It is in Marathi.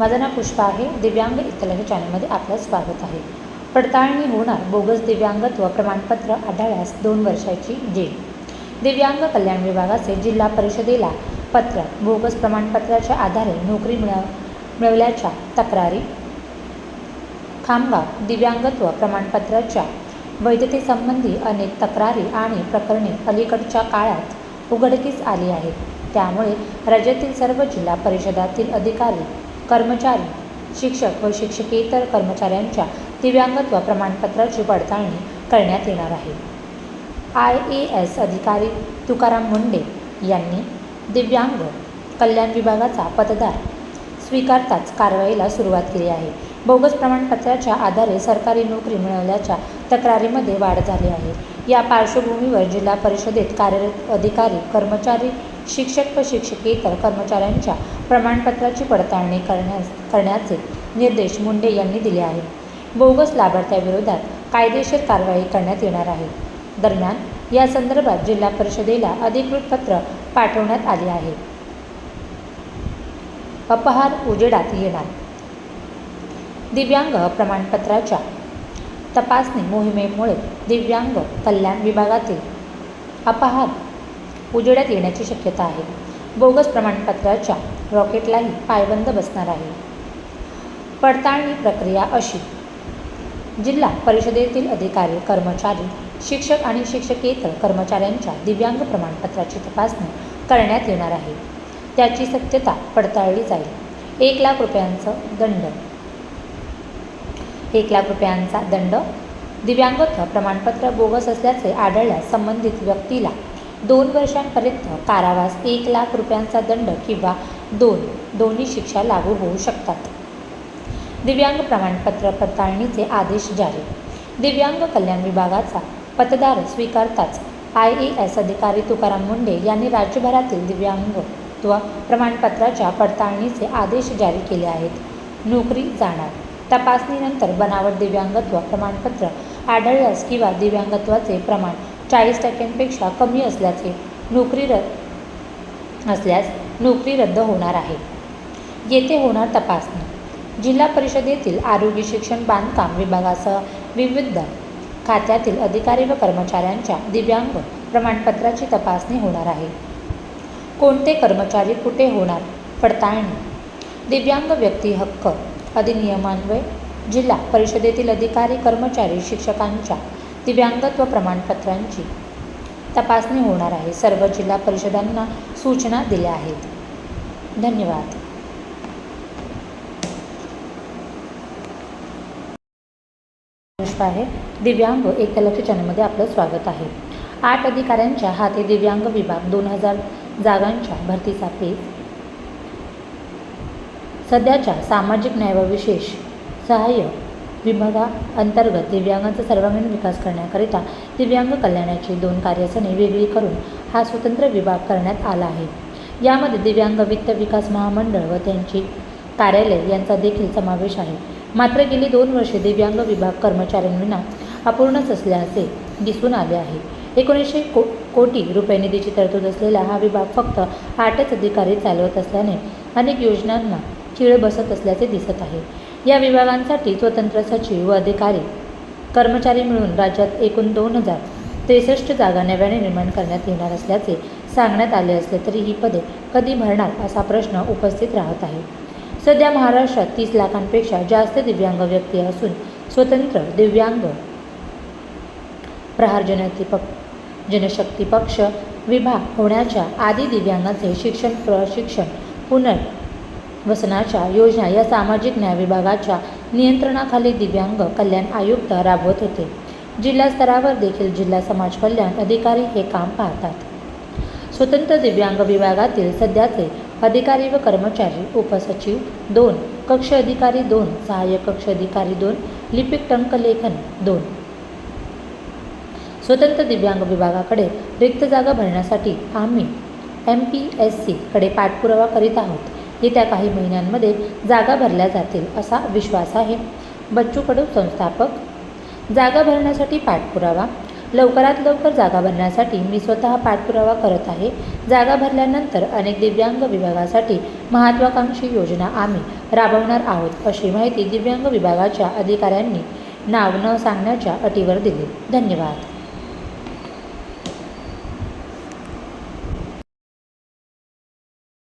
माझं नाव पुष्पा आहे. दिव्यांग इतलाच्या चॅनलमध्ये आपलं स्वागत आहे. पडताळणी होणार बोगस दिव्यांगत्व प्रमाणपत्र आढळल्यास दोन वर्षाची जेल. दिव्यांग कल्याण विभागाचे जिल्हा परिषदेला पत्र बोगस प्रमाणपत्राच्या आधारे नोकरी मिळव मिळवल्याच्या तक्रारी. खामगाव दिव्यांगत्व प्रमाणपत्राच्या वैधतेसंबंधी अनेक तक्रारी आणि प्रकरणे अलीकडच्या काळात उघडकीस आली आहेत. त्यामुळे राज्यातील सर्व जिल्हा परिषदातील अधिकारी कर्मचारी शिक्षक व शिक्षकेतर कर्मचाऱ्यांच्या दिव्यांगत्व प्रमाणपत्राची पडताळणी करण्यात येणार आहे. आय ए एस अधिकारी तुकाराम मुंडे यांनी दिव्यांग कल्याण विभागाचा पदभार स्वीकारताच कारवाईला सुरुवात केली आहे. बोगस प्रमाणपत्राच्या आधारे सरकारी नोकरी मिळवल्याच्या तक्रारीमध्ये वाढ झाली आहे. या पार्श्वभूमीवर जिल्हा परिषदेत कार्यरत अधिकारी कर्मचारी शिक्षक व शिक्षकेतर कर्मचाऱ्यांच्या प्रमाणपत्राची पडताळणी करण्यास करण्याचे निर्देश मुंडे यांनी दिले आहेत. बोगस लाभार्थ्याविरोधात कायदेशीर कारवाई करण्यात येणार आहे. दरम्यान या संदर्भात जिल्हा परिषदेला अधिकृत पत्र पाठवण्यात आले आहे. अपहार उजेडात येणार. दिव्यांग प्रमाणपत्राच्या तपासणी मोहिमेमुळे दिव्यांग कल्याण विभागातील अपहार उजेडात येण्याची शक्यता आहे. बोगस प्रमाणपत्राच्या रॉकेटलाही पायबंद बसणार आहे. पडताळणी प्रक्रिया अशी. जिल्हा परिषदेतील अधिकारी कर्मचारी शिक्षक आणि शिक्षकेतर कर्मचाऱ्यांच्या दिव्यांग प्रमाणपत्राची तपासणी करण्यात येणार आहे. त्याची सत्यता पडताळली जाईल. एक लाख रुपयांचं दंड. एक लाख रुपयांचा दंड. दिव्यांगत्व प्रमाणपत्र बोगस असल्याचे आढळल्यास संबंधित व्यक्तीला दोन वर्षांपर्यंत कारावास एक लाख रुपयांचा दंड किंवा दोन दोन्ही शिक्षा लागू होऊ शकतात. दिव्यांग प्रमाणपत्र पडताळणीचे आदेश जारी. दिव्यांग कल्याण विभागाचा पतदार स्वीकारताच आय ए एस अधिकारी तुकाराम मुंडे यांनी राज्यभरातील दिव्यांगत्व प्रमाणपत्राच्या पडताळणीचे आदेश जारी केले आहेत. नोकरी जाणार. तपासणीनंतर बनावट दिव्यांगत्व प्रमाणपत्र आढळल्यास किंवा दिव्यांगत्वाचे प्रमाण चाळीस टक्क्यांपेक्षा कमी असल्याचे नोकरी रद्द असल्यास नोकरी रद्द होणार आहे. येथे होणार तपासणी. जिल्हा परिषदेतील आरोग्य शिक्षण बांधकाम विभागासह विविध खात्यातील अधिकारी व कर्मचाऱ्यांच्या दिव्यांग प्रमाणपत्राची तपासणी होणार आहे. कोणते कर्मचारी कुठे होणार? पडताळणी. दिव्यांग व्यक्ती हक्क अधिनियमान्वये जिल्हा परिषदेतील अधिकारी कर्मचारी शिक्षकांच्या दिव्यांगत्व प्रमाणपत्रांची तपासणी होणार आहे. सर्व जिल्हा परिषदांना सूचना दिल्या आहेत. धन्यवाद. आहे. दिव्यांग एकलक्ष चॅनलमध्ये आपलं स्वागत आहे. आठ अधिकाऱ्यांच्या हाती दिव्यांग विभाग दोन हजार जागांच्या भरतीचा पेज सध्याच्या सामाजिक न्याय व विशेष सहाय्य विभागाअंतर्गत दिव्यांगांचा सर्वांगीण विकास करण्याकरिता दिव्यांग कल्याणाची दोन कार्यसने वेगळी करून हा स्वतंत्र विभाग करण्यात आला आहे. यामध्ये दिव्यांग वित्त विकास महामंडळ व त्यांची कार्यालय यांचा देखील समावेश आहे. मात्र गेली दोन वर्षे दिव्यांग विभाग कर्मचाऱ्यांविना अपूर्णच असल्याचे दिसून आले आहे. एकोणीसशे को कोटी रुपये निधीची तरतूद असलेला हा विभाग फक्त आठच अधिकारी चालवत असल्याने अनेक योजनांना चिळ बसत असल्याचे दिसत आहे. या विभागांसाठी स्वतंत्र सचिव व अधिकारी कर्मचारी मिळून राज्यात एकूण दोन हजार त्रेसष्ट जागा नव्याने निर्माण करण्यात येणार असल्याचे सांगण्यात आले असले तरी ही पदे कधी भरणार असा प्रश्न उपस्थित राहत आहे. सध्या महाराष्ट्रात तीस लाखांपेक्षा जास्त दिव्यांग व्यक्ती असून स्वतंत्र दिव्यांग प्रहार जनती पक्ष जनशक्ती पक्ष विभाग होण्याच्या आधी दिव्यांगाचे शिक्षण प्रशिक्षण वसनाच्या योजना या सामाजिक न्याय विभागाच्या नियंत्रणाखाली दिव्यांग कल्याण आयुक्त राबवत होते. जिल्हा स्तरावर देखील जिल्हा समाज कल्याण अधिकारी हे काम पाहतात. स्वतंत्र दिव्यांग विभागातील सध्याचे अधिकारी व कर्मचारी उपसचिव दोन कक्ष अधिकारी दोन सहाय्यक कक्ष अधिकारी दोन लिपिक टंकलेखन दोन. स्वतंत्र दिव्यांग विभागाकडे रिक्त जागा भरण्यासाठी आम्ही एम पी एस सीकडे पाठपुरावा करीत आहोत. येत्या काही महिन्यांमध्ये जागा भरल्या जातील असा विश्वास आहे. बच्चू कडू संस्थापक. जागा भरण्यासाठी पाठपुरावा. लवकरात लवकर जागा भरण्यासाठी मी स्वतः पाठपुरावा करत आहे. जागा भरल्यानंतर अनेक दिव्यांग विभागासाठी महत्त्वाकांक्षी योजना आम्ही राबवणार आहोत अशी माहिती दिव्यांग विभागाच्या अधिकाऱ्यांनी नाव न सांगण्याच्या अटीवर दिली. धन्यवाद.